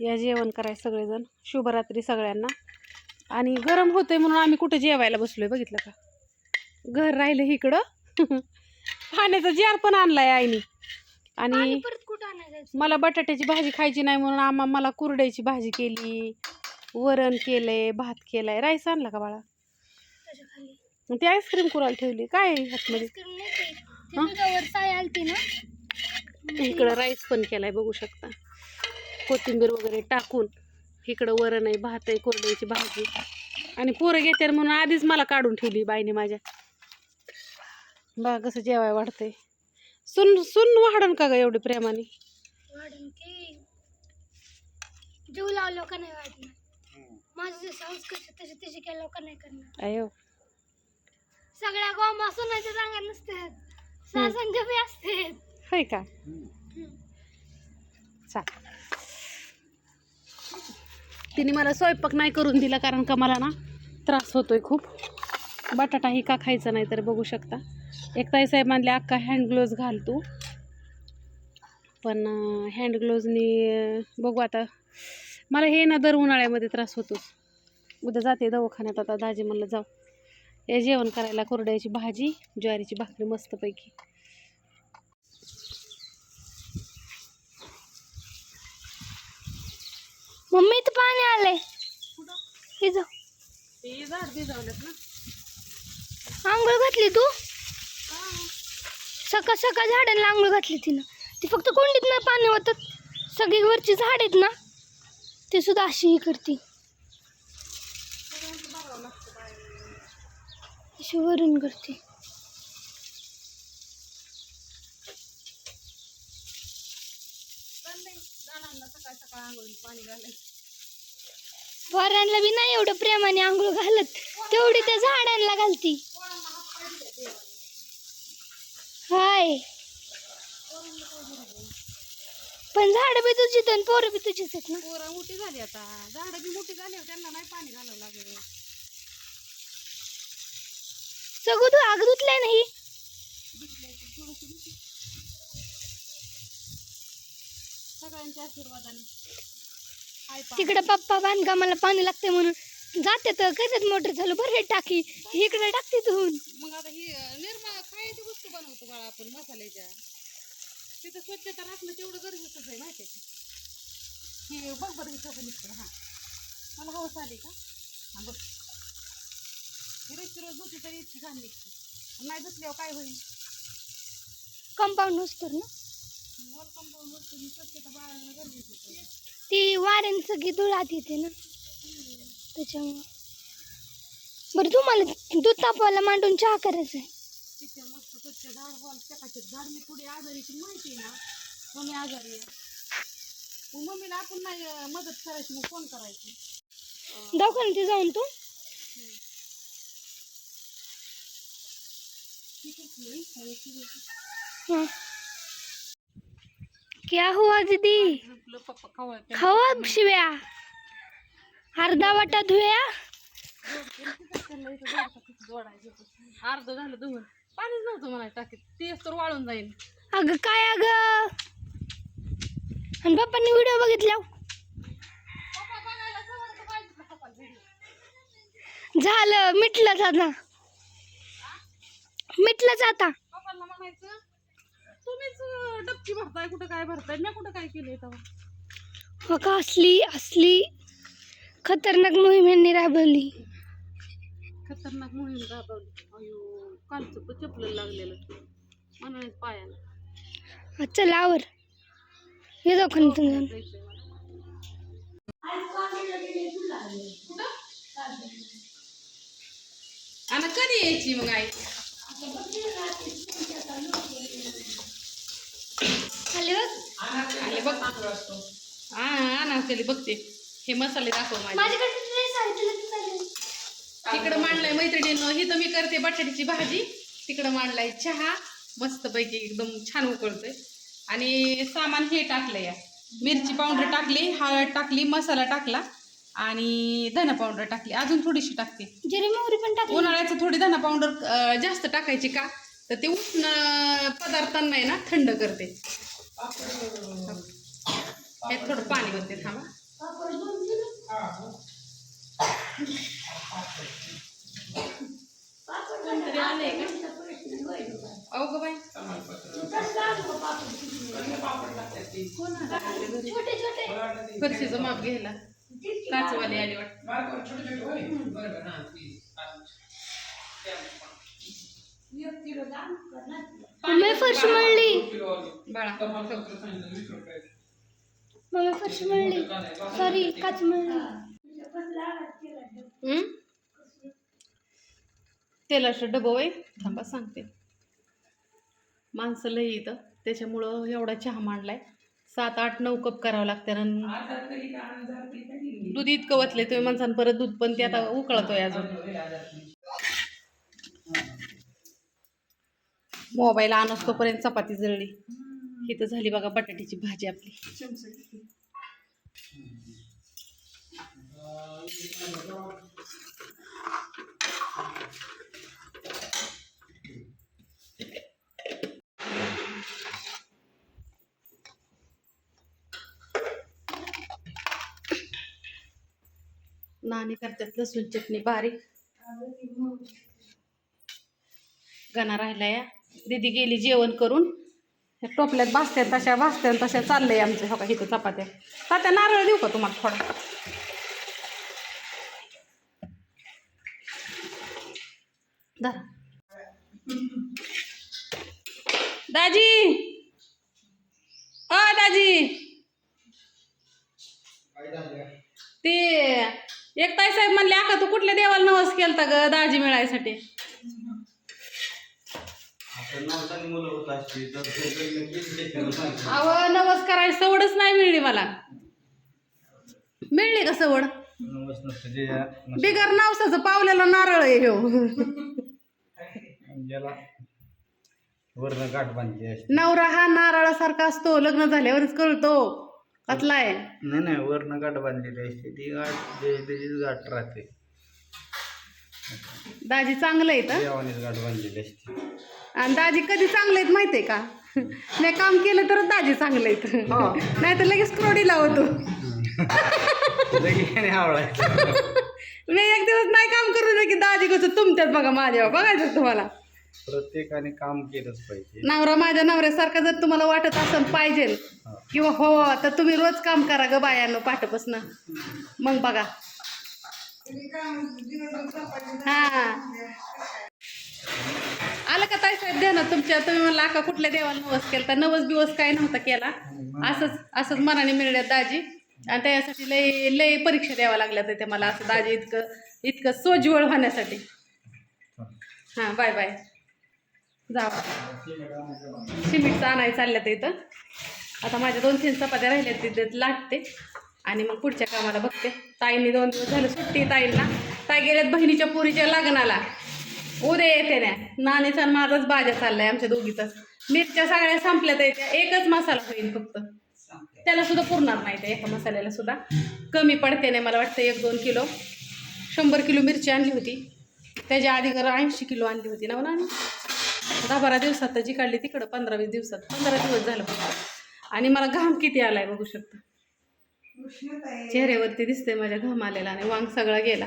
या जेवण कराय सगळेजण. शुभरात्री सगळ्यांना. आणि गरम होतंय म्हणून आम्ही कुठं जेवायला बसलोय बघितलं का? घर राहिलं इकडं. पाण्याचा जार पण आणलाय आईने. आणि मला बटाट्याची भाजी खायची नाही म्हणून आम्हा मला कुरड्याची भाजी केली. वरण केलंय भात केलाय. राईस आणला का बाळा? ती आईस्क्रीम कुराला ठेवली? काय आतमध्ये इकडं राईस पण केलाय बघू शकता. कोथिंबीर वगैरे टाकून इकडं वरण आहे भात आहे कोरड्याची भाजी. आणि पोरं घेतात म्हणून आधीच मला काढून ठेवली बाईने माझ्या. बघा कसं जेवाय वाढतंय. सुन सुन वाढन का ग एवढी प्रेमाने? वाढून की. जीव लावलो का नाही वाढणार? माझं जसं हाऊस कसं तसे तसे केलं का नाही करणार. अयो. सगळ्या गोमा सोनाच्या जागा नसतात सासांच्या बी असते होय का? चाल. तिने मला स्वयंपाक नाही करून दिला कारण का मला ना त्रास होतोय खूप. बटाटा ही का खायचा नाही तर बघू शकता. एकताई साहेब म्हणले अख्खा हँड ग्लोव्ज घाल तू. पण हँड ग्लोव्जनी बघू आता. मला हे ना दर उन्हाळ्यामध्ये त्रास होतोच. उद्या जाते दवाखान्यात आता दाजी म्हणलं जाऊ. हे जेवण करायला कोरड्याची भाजी ज्वारीची भाकरी मस्तपैकी. मम्मी इथं पाणी आलंय. इथं. ना. आंघोळ घातली तू? सकाळ सकाळ झाडांना आंघोळ घातली तिनं. ती फक्त कोंडीत नाही पाणी होतात सगळी वरची झाड आहेत ना ते सुद्धा अशी ही करते अशी वरून करते. आंघोळी पाणी घालायचं. वरांना बी नाही एवढं प्रेमाने आंघोळ घालत. तेवढी त्या झाडांना घालती. हाय. पण झाड बी तुझीच आणि पोरं बी तुझीच आहेत ना. पोरं मोठी झाली आता. झाडं बी मोठी झाली त्यांना नाही पाणी घालावं लागेल. सगळं तू आग धुतलाय नाही? सगळ्यांच्या आशीर्वादाने. तिकडे पप्पा बांधकामाला पाणी लागते म्हणून. जाते तर करतात मोटर चालू? बरं टाकी. इकडे टाकते धुवून मग आता ही निर्मा खायची वस्तू बनवतो बाळा आपण मसाल्याच्या. तिथं स्वच्छता राखणं तेवढं गरजेचंच आहे माहिती का? ही बघ बरं इथं निघतं हां. मला हवस आली का? हां बघ. ही रोजची रोज धुतली तरी इतकी घाण निघते. नाही धुतल्यावर काय होईल? कंपाऊंड नसतो ना? ती वाऱ्याने सगळी धुळात येते ना. त्याच्यामुळं. बरं तुम्हाला दूध तापवायला मांडून चहा करायचा आहे तिथे झाड मी आजारीची माहिती ना आजारी आहे मग मम्मीला आपण नाही मदत करायची मग फोन करायची दवाखान्यात जाऊन तू? हां. क्या हुआ दीदी? आपलं पप्पा खावा शिव्या। अर्धा वाटा धुया। अर्ध झालं धुवून पाणीच नव्हतं मला टाकीत तेच तर वाळून जाईल अगं काय अगं? आणि पप्पांनी व्हिडिओ बघितला. झालं मिटलंच आता मिटलंच आता तुम्हीच अं, डबकी भरताय कुठं काय भरताय? मी कुठं काय केलंय तेव्हा हो का असली असली खतरनाक मोहीम यांनी राबवली. खतरनाक मोहीम राबवली. अयो कालचं पण चपलं लागलेलं. म्हणून पायाला. चल आवर. ये दवाखान्यातून जाऊन. जायचंय मला. आणि कधी यायची मग आई? बघ. हा कधी बघते. हे मसाले दाखव माझे. तिकडं मांडलाय मैत्रिणीनं. ही तर मी करते बटाट्याची भाजी. तिकडं मांडलाय चहा. मस्तपैकी एकदम छान उकळतोय. आणि सामान हे टाकलं या. मिरची पावडर टाकली हळद टाकली मसाला टाकला आणि धना पावडर टाकली. अजून थोडीशी टाकते. मोहरी पण टाकली. उन्हाळ्याचं थोडी धना पावडर जास्त टाकायची का? तर ते उष्ण पदार्थांना आहे ना थंड करते. त्यात थोडं पाणी होते थांबा. ग बाई. कोण आलं आपल्या घरी? छोटे छोटे फरशीचं माप घ्यायला काचवाली आली वाटत मम्मी फरशी मळली. बाळा. मम्मी फरशी मळली. सॉरी काच मळली? तेलाचं डबं वय? थांबा सांगते. माणसं लई इथं. त्याच्यामुळं एवढा चहा मांडलाय. सात आठ नऊ कप करावं लागतं आणि दूध इतकं वतले तुम्ही माणसानं परत दूध पण ते आता उकळतोय अजून. मोबाईल आणस तोपर्यंत चपाती जळली. ही तर झाली बघा बटाट्याची भाजी आपली. नाणी करतात लसूण चटणी बारीक. गणा राहिला या. दीदी गेली जेवण करून. ह्या टोपल्यात भासत्यात तशा भासत्यात तशा चाललंय आमचं. हो का इथं चपात्या. तात्या नारळ देऊ का तुम्हाला थोडा? धरा. दाजी! अ दाजी! ते एक ताई साहेब म्हणले आका तू कुठल्या देवाला नवस केलता ग दाजी मिळायसाठी आपण नवसानी मुलं होत असते तर ते लग्न केली त्याच्यावर सांगतो. अव नवस करायची सवडच नाही मिळली मला. मिळली का सवड. बिगर नावसाचं पावलेला नारळ आहे नवरा हा नारळासारखा असतो लग्न झाल्यावरच कळतो. कसला आहे? नाही नाही वर्ण गाठ बांधलेली असते. ती गाठ त्याचीच गाठ राहते. दाजी चांगलं आहे तर? गाठ बांधलेली असते. आणि दाजी कधी चांगले आहेत माहितीये का? नाही काम केलं तरच दाजी चांगले आहेत. नाही तर लगेच क्रोडी लावतो. आवडायचं मी एक दिवस नाही काम करू की दाजी कसं तुमच्यात बघा माझ्यावर बघायचं तुम्हाला. प्रत्येकाने काम केलंच पाहिजे. नवरा माझ्या नवऱ्यासारखा जर तुम्हाला वाटत असेल पाहिजे हा. किंवा हो तर तुम्ही रोज काम करा ग बायानो पाठपासनं मग बघा. हा. आलं का ताई साहेब? द्या ना तुमच्या तुम्ही म्हणला का कुठल्या देवाला नवस केला तर नवस बिवस काय नव्हता केला. असंच असंच मनाने मिळल्यात दाजी. आणि त्यासाठी लय लय परीक्षा द्याव्या लागल्या ते मला असं दाजी इतकं इतकं सोज्वळ होण्यासाठी. हां बाय बाय. जावा सिमेंटचं आणायला चाललं इथं. आता माझ्या दोन तीन चपात्या राहिल्या तिथे लाटते. आणि मग पुढच्या कामाला बघते. ताईंनी दोन दिवस झालं सुट्टी ताईंना. ताई गेल्यात बहिणीच्या पुरीच्या लग्नाला. उद्या येते ना. आणि माझाच बाजा चाललाय आमच्या दोघीचाच मिरच्या सगळ्या संपल्या तर त्या. एकच मसाला होईल फक्त. त्याला सुद्धा पुरणार नाही त्या एका मसाल्याला सुद्धा. कमी पडते नाही मला वाटतं एक दोन किलो. शंभर किलो मिरची आणली होती. त्याच्या आधी घर ऐंशी किलो आणली होती. ना नानी? दहा बारा दिवसात तर जी काढली तिकडं पंधरा वीस दिवसात. पंधरा दिवस झालं आणि मला घाम किती आलाय बघू शकता. चेहऱ्यावरती दिसतंय माझ्या घाम आलेला आणि वांग सगळा गेला.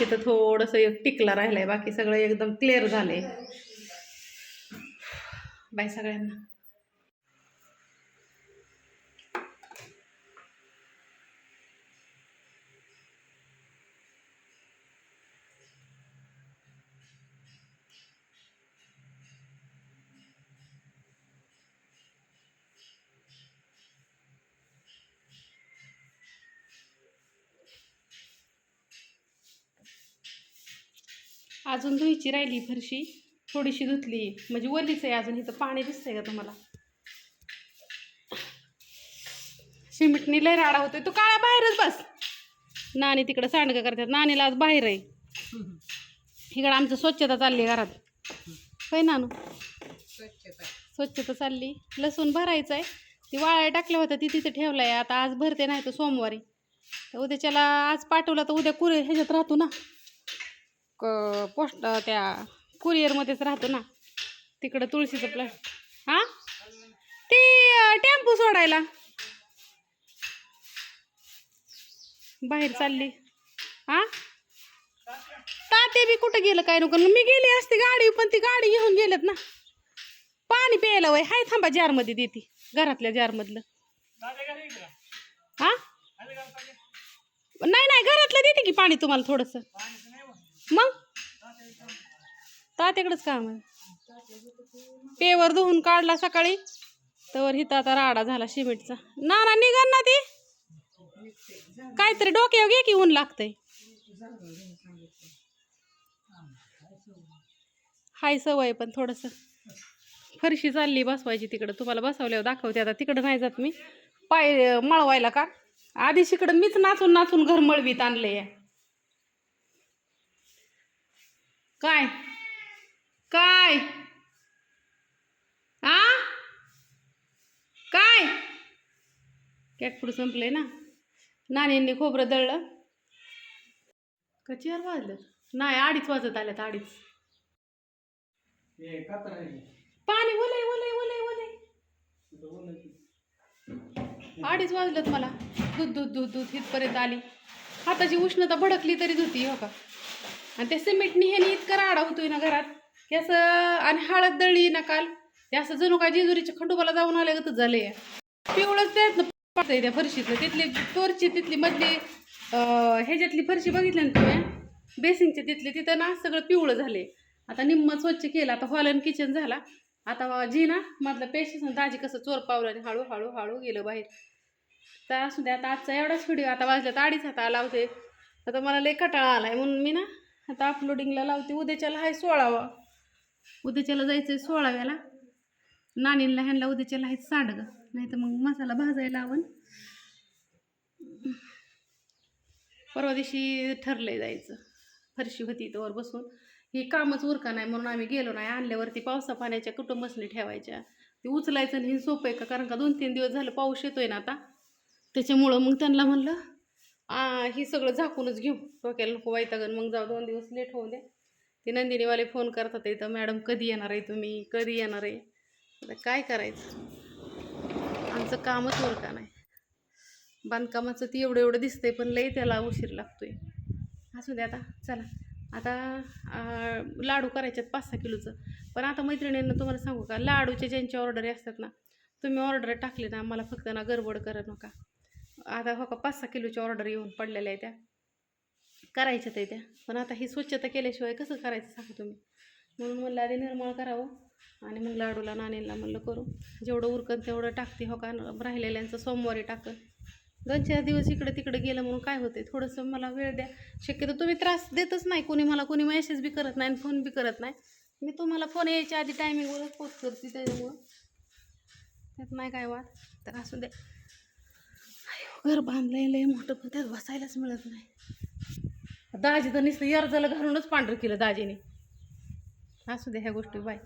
तिथं थोडंसं एक टिकला राहिलाय बाकी सगळं एकदम क्लिअर झालंय. बाय सगळ्यांना. अजून धुईची राहिली फरशी थोडीशी धुतली. म्हणजे वलीच आहे अजून इथं पाणी दिसतंय का तुम्हाला? सिमेंटनी लय राडा होतोय. तू काळा बाहेरच बस. नानी तिकडं सांडगं करतात. नानीला आज बाहेर आहे. इकडं आमचं स्वच्छता चालली घरात. होय नानू? स्वच्छता. चालली. लसूण भरायचं आहे. ती वाळाय टाकलं होतं ती तिथे ठेवलं आहे आता आज भरते नाही तर सोमवारी. तर उद्याच्याला आज पाठवलं तर उद्या कुरे ह्याच्यात राहतो ना. क पोस्ट त्या कुरिअरमध्येच राहतो ना. तिकडं तुळशीचं प्लॅ हां? ते टेम्पो सोडायला. बाहेर चालली. हां? ताते बी कुठं गेलं काय नको? मी गेली असते गाडी पण ती गाडी घेऊन गेल्यात ना. पाणी प्यायला वय. हाय थांबा जारमध्ये देते. घरातल्या जारमधलं हां? नाही नाही घरातलं देते की पाणी तुम्हाला थोडंसं. मग? तात्याकडंच काम आहे. पेवर धुवून काढला सकाळी तर हिथं आता राडा झाला सिमेंटचा ना ना निघाल ना ती. काहीतरी डोक्यावर घे की ऊन लागतंय. हाय सवय पण थोडंसं. फरशी चालली बसवायची तिकडं. तुम्हाला बसवल्यावर दाखवते आता. तिकडं नाही जात मी. पाय मळवायला का? आधी तिकडं मीच नाचून नाचून घर मळवीत आणले या काय? काय? आ? काय? कॅटफूड संपलंय ना? नाण्यांनी खोबरं दळलं. का चार वाजलं? नाही अडीच वाजत आल्यात अडीच. हे पाणी ओलय ओलय ओलय ओलय. अडीच वाजलेत मला. दूध दूध दूध दूध इथपर्यंत आली. हाताची उष्णता भडकली तरीच होती हो का? आणि ते सिमेंटनी ह्यानी इतका राडा होतोय ना घरात. की असं आणि हळद दळली ना काल. ते असं जणू काय जेजुरीच्या खंडोबाला जाऊन आले गतच झाले. पिवळंच त्यातनं पाहतंय त्या फरशीतलं. तिथली तोरची तिथली मधली ह्याच्यातली फरशी बघितली ना तुम्ही? बेसिनची तिथली तिथं ना सगळं पिवळं झाले आता निम्म स्वच्छ केलं आता हॉल आणि किचन झाला. आता जी ना मधलं पेशन्स दाजी कसं चोर पावलं आणि हळू हळू हळू गेलं बाहेर. तर असू दे आता आजचा एवढाच व्हिडिओ आता वाजल्यात अडीच आता लावते आता मला लय कटाळा आलाय. म्हणून मी ना आता अपलोडिंगला लावते. उद्याच्याला आहे सोळावा. उद्याच्याला जायचं आहे सोळाव्याला. नानीला ह्यांना उद्याच्याला आहे सांडगं. नाही तर मग मसाला भाजायला लावून परवा दिवशी ठरलंय जायचं. फरशी होती तोवर बसून. ही कामच उरका नाही म्हणून आम्ही गेलो नाही. आणल्यावरती पावसा पाण्याच्या कुटुंबसनी ठेवायच्या. ते उचलायचं आणि हे सोपं आहे का? कारण का दोन तीन दिवस झालं पाऊस येतोय ना आता. त्याच्यामुळं मग त्यांना म्हणलं ही सगळं झाकूनच घेऊ. डोक्याला नको वैतागन मग जाऊ दोन दिवस लेट होऊ दे. ते नंदिनीवाले फोन करतात इथं मॅडम कधी येणार आहे तुम्ही? कधी येणार आहे? आता काय करायचं? आमचं कामच का नाही? बांधकामाचं ती एवढं एवढं दिसतंय पण लई त्याला उशीर लागतोय. असू दे आता चला. आता लाडू करायच्यात पाच सहा किलोचं. पण आता मैत्रिणींना तुम्हाला सांगू का? लाडूचे ज्यांचे ऑर्डर असतात ना तुम्ही ऑर्डर टाकले ना मला फक्त ना गडबड करत नका. आता हो का पाच सहा किलोची ऑर्डर येऊन पडलेल्या आहे त्या. करायच्यात आहे त्या. पण आता ही स्वच्छता केल्याशिवाय कसं करायचं सांगा तुम्ही? म्हणून म्हणलं आधी निर्मळ करावं हो. आणि मग लाडूला नाणीला म्हणलं करू. जेवढं उरकन तेवढं टाकते हो का राहिलेल्यांचं सोमवारी टाकन. दोन चार दिवस इकडं तिकडे गेलं म्हणून काय होते थोडंसं मला वेळ द्या. शक्यतो तुम्ही त्रास देतच नाही कोणी मला कोणी मेसेज बी करत नाही फोन बी करत नाही. मी तुम्हाला फोन यायच्या आधी टायमिंगवरच पोच करते त्याच्यामुळं. त्यात नाही काय वाद. तर असू द्या. घर बांधलंय लय मोठं पण त्यात बसायलाच मिळत नाही. दाजी तर नुसतं अर्जाला घालूनच पांढरं केलं दाजीने. असू दे ह्या गोष्टी बाय.